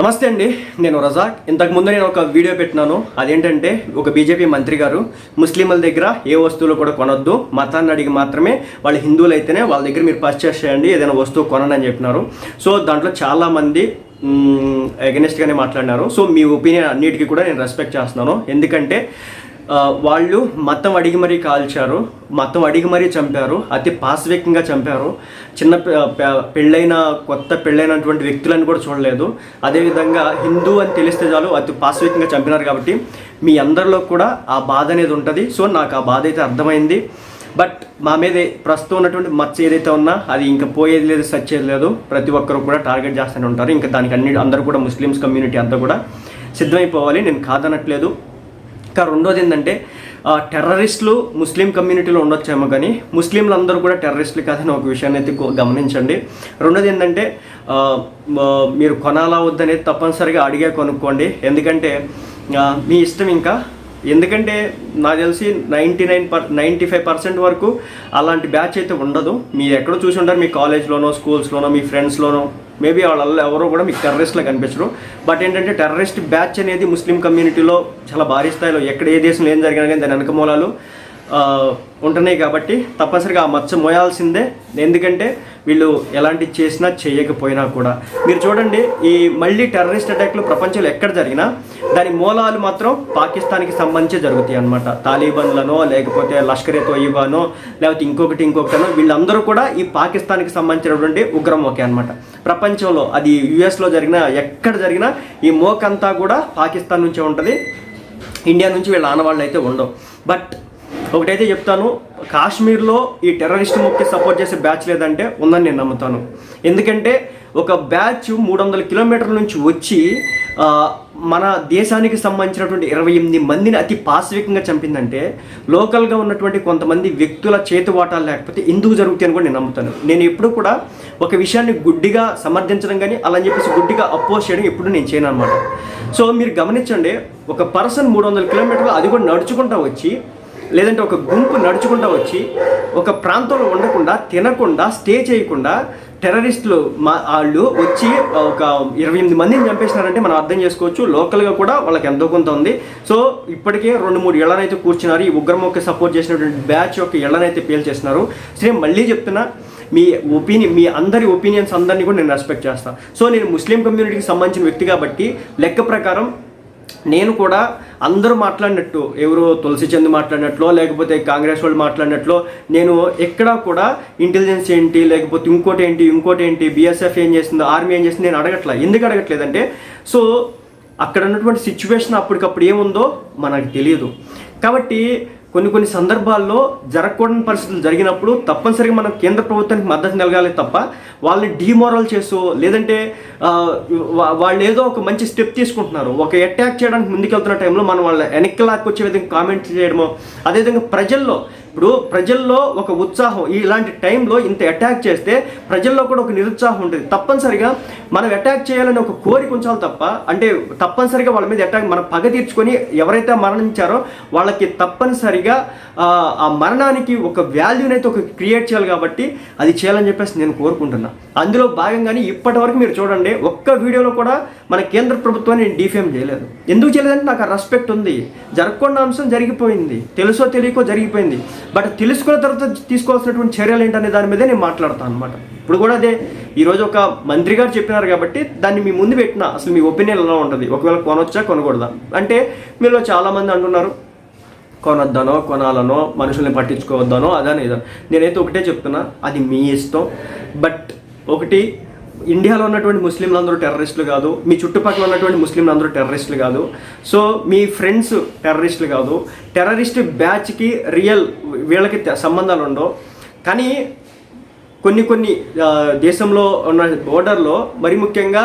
నమస్తే అండి నేను రజాక్. ఇంతకుముందు నేను ఒక వీడియో పెట్టినాను. అదేంటంటే ఒక బీజేపీ మంత్రి గారు ముస్లింల దగ్గర ఏ వస్తువులు కూడా కొనొద్దు మతాన్ని అడిగి మాత్రమే వాళ్ళు హిందువులు అయితేనే వాళ్ళ దగ్గర మీరు పర్చేస్ చేయండి ఏదైనా వస్తువు కొనండి అని చెప్పినారు. సో దాంట్లో చాలామంది అగెనిస్ట్గానే మాట్లాడినారు. సో మీ ఒపీనియన్ అన్నిటికీ కూడా నేను రెస్పెక్ట్ చేస్తున్నాను. ఎందుకంటే వాళ్ళు మతం అడిగి మరీ కాల్చారు మతం అడిగి మరీ చంపారు అతి పాశవికంగా చంపారు. చిన్న పెళ్ళైన కొత్త పెళ్ళైనటువంటి వ్యక్తులను కూడా చూడలేదు. అదేవిధంగా హిందూ అని తెలిస్తే చాలు అతి పాశవికంగా చంపినారు కాబట్టి మీ అందరిలో కూడా ఆ బాధ అనేది ఉంటుంది. సో నాకు ఆ బాధ అయితే అర్థమైంది. బట్ మా మీద ప్రస్తుతం ఉన్నటువంటి మచ్చ ఏదైతే ఉన్నా అది ఇంకా పోయేది లేదు సచ్చేది లేదు. ప్రతి ఒక్కరు కూడా టార్గెట్ చేస్తూనే ఉంటారు. ఇంకా దానికి అన్ని అందరూ కూడా ముస్లిమ్స్ కమ్యూనిటీ అంతా కూడా సిద్ధమైపోవాలి. నేను కాదనట్లేదు. ఇంకా రెండోది ఏంటంటే ఆ, టెర్రరిస్టులు ముస్లిం కమ్యూనిటీలో ఉండొచ్చేమో కానీ ముస్లింలు అందరూ కూడా టెర్రరిస్టులు కాదని ఒక విషయాన్ని అయితే గమనించండి. రెండోది ఏంటంటే మీరు కొనాలా వద్దనేది తప్పనిసరిగా అడిగే కొనుక్కోండి. ఎందుకంటే మీ ఇష్టం ఇంకా. ఎందుకంటే నాకు తెలిసి ninety nine per ninety five percent వరకు అలాంటి బ్యాచ్ అయితే ఉండదు. మీరు ఎక్కడో చూసి ఉంటారు మీ కాలేజ్లోనో స్కూల్స్లోనో మీ ఫ్రెండ్స్లోనో. మేబీ వాళ్ళల్లో ఎవరో కూడా మీకు టెర్రరిస్ట్లో కనిపించరు. బట్ ఏంటంటే టెర్రరిస్ట్ బ్యాచ్ అనేది ముస్లిం కమ్యూనిటీలో చాలా భారీ స్థాయిలో ఎక్కడ ఏ దేశంలో ఏం జరిగినా కానీ దాని వెనకమూలాలు ఉంటున్నాయి కాబట్టి తప్పనిసరిగా ఆ మచ్చ మోయాల్సిందే. ఎందుకంటే వీళ్ళు ఎలాంటి చేసినా చేయకపోయినా కూడా. మీరు చూడండి ఈ మళ్ళీ టెర్రరిస్ట్ అటాక్లు ప్రపంచంలో ఎక్కడ జరిగినా దాని మూలాలు మాత్రం పాకిస్తాన్కి సంబంధించి జరుగుతాయి అనమాట తాలిబాన్లనో లేకపోతే లష్కరే తోయిబానో లేకపోతే ఇంకొకటి ఇంకొకటనో వీళ్ళందరూ కూడా ఈ పాకిస్తాన్కి సంబంధించినటువంటి ఉగ్రమోకే అనమాట ప్రపంచంలో అది యుఎస్లో జరిగినా ఎక్కడ జరిగినా ఈ మోకంతా కూడా పాకిస్తాన్ నుంచే ఉంటుంది. ఇండియా నుంచి వీళ్ళ ఆనవాళ్ళు అయితే ఉండవు. బట్ ఒకటైతే చెప్తాను కాశ్మీర్లో ఈ టెర్రరిస్ట్ ముక్కి సపోర్ట్ చేసే బ్యాచ్ లేదంటే ఉందని నేను నమ్ముతాను. ఎందుకంటే ఒక బ్యాచ్ మూడు వందల కిలోమీటర్ల నుంచి వచ్చి మన దేశానికి సంబంధించినటువంటి ఇరవై ఎనిమిది మందిని అతి పాశవికంగా చంపిందంటే లోకల్గా ఉన్నటువంటి కొంతమంది వ్యక్తుల చేతివాటాలు లేకపోతే ఎందుకు జరుగుతాయి అని కూడా నేను నమ్ముతాను. నేను ఎప్పుడు కూడా ఒక విషయాన్ని గుడ్డిగా సమర్థించడం కానీ అలా అని చెప్పేసి గుడ్డిగా అపోజ్ చేయడం ఎప్పుడు నేను చేయను అనమాట సో మీరు గమనించండి ఒక పర్సన్ మూడు వందల కిలోమీటర్లు అది కూడా నడుచుకుంటా వచ్చి లేదంటే ఒక గుంపు నడుచుకుంటా వచ్చి ఒక ప్రాంతంలో ఉండకుండా తినకుండా స్టే చేయకుండా టెర్రరిస్టులు మా వాళ్ళు వచ్చి ఒక ఇరవై ఎనిమిది మందిని చంపేసినారంటే మనం అర్థం చేసుకోవచ్చు. లోకల్గా కూడా వాళ్ళకి ఎంతో కొంత ఉంది. సో ఇప్పటికే రెండు మూడు ఇళ్ళనైతే కూర్చున్నారు. ఈ ఉగ్రముఖి సపోర్ట్ చేసినటువంటి బ్యాచ్ యొక్క ఇళ్ళనైతే పేల్చేస్తున్నారు సరే మళ్ళీ చెప్తున్నా మీ ఒపీనియన్ మీ అందరి ఒపీనియన్స్ అందరినీ కూడా నేను రెస్పెక్ట్ చేస్తాను సో నేను ముస్లిం కమ్యూనిటీకి సంబంధించిన వ్యక్తి కాబట్టి లెక్క ప్రకారం నేను కూడా అందరూ మాట్లాడినట్టు ఎవరు తులసి చంద్ మాట్లాడినట్లో లేకపోతే కాంగ్రెస్ వాళ్ళు మాట్లాడినట్లో నేను ఎక్కడా కూడా ఇంటెలిజెన్స్ ఏంటి లేకపోతే ఇంకోటి ఏంటి ఇంకోటి ఏంటి బీఎస్ఎఫ్ ఏం చేసిందో ఆర్మీ ఏం చేస్తుందో నేను అడగట్లా. ఎందుకు అడగట్లేదంటే సో అక్కడ ఉన్నటువంటి సిచ్యువేషన్ అప్పటికప్పుడు ఏముందో మనకు తెలియదు. కాబట్టి కొన్ని కొన్ని సందర్భాల్లో జరగకూడని పరిస్థితులు జరిగినప్పుడు తప్పనిసరిగా మనం కేంద్ర ప్రభుత్వానికి మద్దతు నిలగాలి తప్ప వాళ్ళని డిమోరల్ చేసో లేదంటే వాళ్ళు ఏదో ఒక మంచి స్టెప్ తీసుకుంటున్నారు. ఒక అటాక్ చేయడానికి ముందుకెళ్తున్న టైంలో మనం వాళ్ళ వెనక్కి లాక్కొచ్చే విధంగా కామెంట్ చేయడమో అదేవిధంగా ప్రజల్లో ఇప్పుడు ప్రజల్లో ఒక ఉత్సాహం ఇలాంటి టైంలో ఇంత అటాక్ చేస్తే ప్రజల్లో కూడా ఒక నిరుత్సాహం ఉంటుంది. తప్పనిసరిగా మనం అటాక్ చేయాలని ఒక కోరిక ఉంచాలి తప్ప అంటే తప్పనిసరిగా వాళ్ళ మీద అటాక్ మనం పగ తీర్చుకొని ఎవరైతే మరణించారో వాళ్ళకి తప్పనిసరిగా ఆ, మరణానికి ఒక వాల్యూని అయితే ఒక క్రియేట్ చేయాలి కాబట్టి అది చేయాలని చెప్పేసి నేను కోరుకుంటున్నా. అందులో భాగంగానే ఇప్పటి వరకు మీరు చూడండి ఒక్క వీడియోలో కూడా మన కేంద్ర ప్రభుత్వాన్ని నేను డిఫేమ్ చేయలేదు. ఎందుకు చేయలేదంటే నాకు ఆ రెస్పెక్ట్ ఉంది. జరగకుండా అంశం జరిగిపోయింది. తెలుసో తెలియకో జరిగిపోయింది. బట్ తెలుసుకున్న తర్వాత తీసుకోవాల్సినటువంటి చర్యలు ఏంటనే దాని మీదే నేను మాట్లాడతాను అనమాట ఇప్పుడు కూడా అదే ఈరోజు ఒక మంత్రి గారు చెప్పినారు కాబట్టి దాన్ని మీ ముందు పెట్టిన అసలు మీ ఒపీనియన్ ఎలా ఉంటుంది? ఒకవేళ కొనొచ్చా కొనకూడదా? అంటే మీలో చాలామంది అంటున్నారు కొనొద్దనో కొనాలనో మనుషుల్ని పట్టించుకోవద్దనో అదని ఇదని. నేనైతే ఒకటే చెప్తున్నా అది మీ ఇష్టం. బట్ ఒకటి ఇండియాలో ఉన్నటువంటి ముస్లింలు అందరూ టెర్రరిస్టులు కాదు మీ చుట్టుపక్కల ఉన్నటువంటి ముస్లింలు అందరూ టెర్రరిస్టులు కాదు. సో మీ ఫ్రెండ్స్ టెర్రరిస్టులు కాదు. టెర్రరిస్ట్ బ్యాచ్కి రియల్ వీళ్ళకి సంబంధాలు ఉండవు కానీ కొన్ని కొన్ని దేశంలో ఉన్న బోర్డర్లో మరి ముఖ్యంగా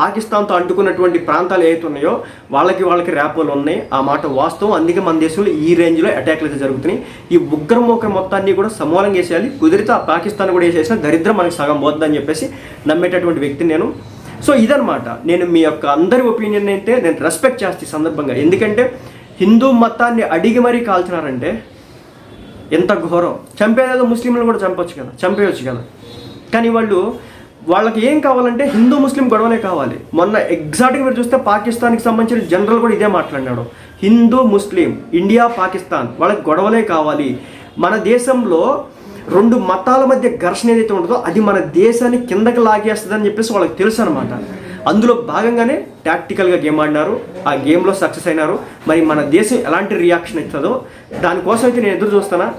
పాకిస్తాన్తో అంటుకున్నటువంటి ప్రాంతాలు ఏవైతే ఉన్నాయో వాళ్ళకి వాళ్ళకి ర్యాపోలు ఉన్నాయి. ఆ మాట వాస్తవం. అందుకే మన దేశంలో ఈ రేంజ్లో అటాక్లు అయితే జరుగుతున్నాయి. ఈ ఉగ్రమోక మొత్తాన్ని కూడా సమూలంగా వేసేయాలి. కుదిరితే ఆ పాకిస్తాన్ కూడా వేసేసిన దరిద్రం మనకి సగం పోద్దని చెప్పేసి నమ్మేటటువంటి వ్యక్తి నేను. సో ఇదనమాట నేను మీ యొక్క అందరి ఒపీనియన్ అయితే నేను రెస్పెక్ట్ చేస్తాను ఈ సందర్భంగా. ఎందుకంటే హిందూ మతాన్ని అడిగి మరీ కాల్చినారంటే ఎంత ఘోరం. చంపేదేదో ముస్లింలు కూడా చంపొచ్చు కదా చంపేయచ్చు కదా. కానీ వాళ్ళు వాళ్ళకి ఏం కావాలంటే హిందూ ముస్లిం గొడవలే కావాలి. మొన్న ఎగ్జాక్ట్గా మీరు చూస్తే పాకిస్తాన్కి సంబంధించిన జనరల్ కూడా ఇదే మాట్లాడినాడు. హిందూ ముస్లిం ఇండియా పాకిస్తాన్ వాళ్ళకి గొడవలే కావాలి. మన దేశంలో రెండు మతాల మధ్య ఘర్షణ ఏదైతే ఉంటుందో అది మన దేశాన్ని కిందకి లాగేస్తుందని చెప్పేసి వాళ్ళకి తెలుసు అనమాట అందులో భాగంగానే టాక్టికల్గా గేమ్ ఆడినారు. ఆ గేమ్లో సక్సెస్ అయినారు. మరి మన దేశం ఎలాంటి రియాక్షన్ ఇస్తుందో దానికోసం అయితే నేను ఎదురు చూస్తానా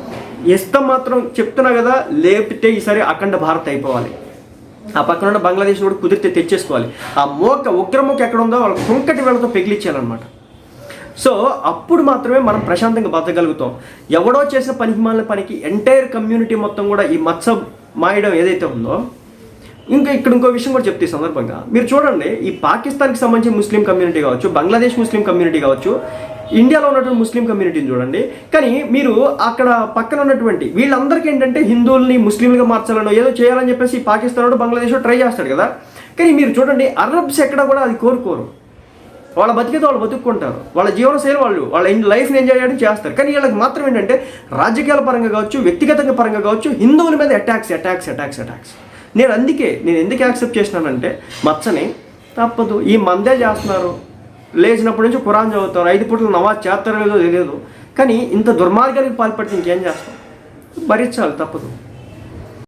ఇస్తాం మాత్రం చెప్తున్నా కదా లేపితే ఈసారి అఖండ భారత్ అయిపోవాలి. ఆ పక్కన ఉన్న బంగ్లాదేశ్ కూడా కుదిరితే తెచ్చేసుకోవాలి. ఆ మోక ఉగ్రమోక ఎక్కడ ఉందో వాళ్ళ కుంకటి వేళతో పెగిలిచ్చేయాలన్నమాట. సో అప్పుడు మాత్రమే మనం ప్రశాంతంగా బతకగలుగుతాం. ఎవడో చేసిన పనికి మాలిన పనికి ఎంటైర్ కమ్యూనిటీ మొత్తం కూడా ఈ మత్స మాయడం ఏదైతే ఉందో ఇంకా ఇక్కడ ఇంకో విషయం కూడా చెప్తే సందర్భంగా. మీరు చూడండి ఈ పాకిస్తాన్కి సంబంధించి ముస్లిం కమ్యూనిటీ కావచ్చు బంగ్లాదేశ్ ముస్లిం కమ్యూనిటీ కావచ్చు ఇండియాలో ఉన్నటువంటి ముస్లిం కమ్యూనిటీని చూడండి. కానీ మీరు అక్కడ పక్కన ఉన్నటువంటి వీళ్ళందరికీ ఏంటంటే హిందువుల్ని ముస్లింలుగా మార్చాలనో ఏదో చేయాలని చెప్పేసి పాకిస్తాన్ బంగ్లాదేశ్ ట్రై చేస్తాడు కదా. కానీ మీరు చూడండి అరబ్స్ ఎక్కడ కూడా అది కోరుకోరు. వాళ్ళ బతికేదో వాళ్ళు బతుక్కుంటారు. వాళ్ళ జీవనశైలి వాళ్ళు వాళ్ళ లైఫ్ని ఎంజాయ్ చేయడం చేస్తారు. కానీ వీళ్ళకి మాత్రం ఏంటంటే రాజకీయాల పరంగా కావచ్చు వ్యక్తిగతంగా పరంగా కావచ్చు హిందువుల మీద అటాక్స్ అటాక్స్ అటాక్స్ అటాక్స్. నేను అందుకే నేను ఎందుకు యాక్సెప్ట్ చేసినానంటే మచ్చని తప్పదు. ఈ మందే చేస్తున్నారు. లేచినప్పటి నుంచి ఖురాన్ చదువుతారు. ఐదు పూటలు నమాజ్ చేస్తారో లేదో తెలియదు. కానీ ఇంత దుర్మార్గానికి పాల్పడితే ఇంకేం చేస్తాం? భరించాలి తప్పదు.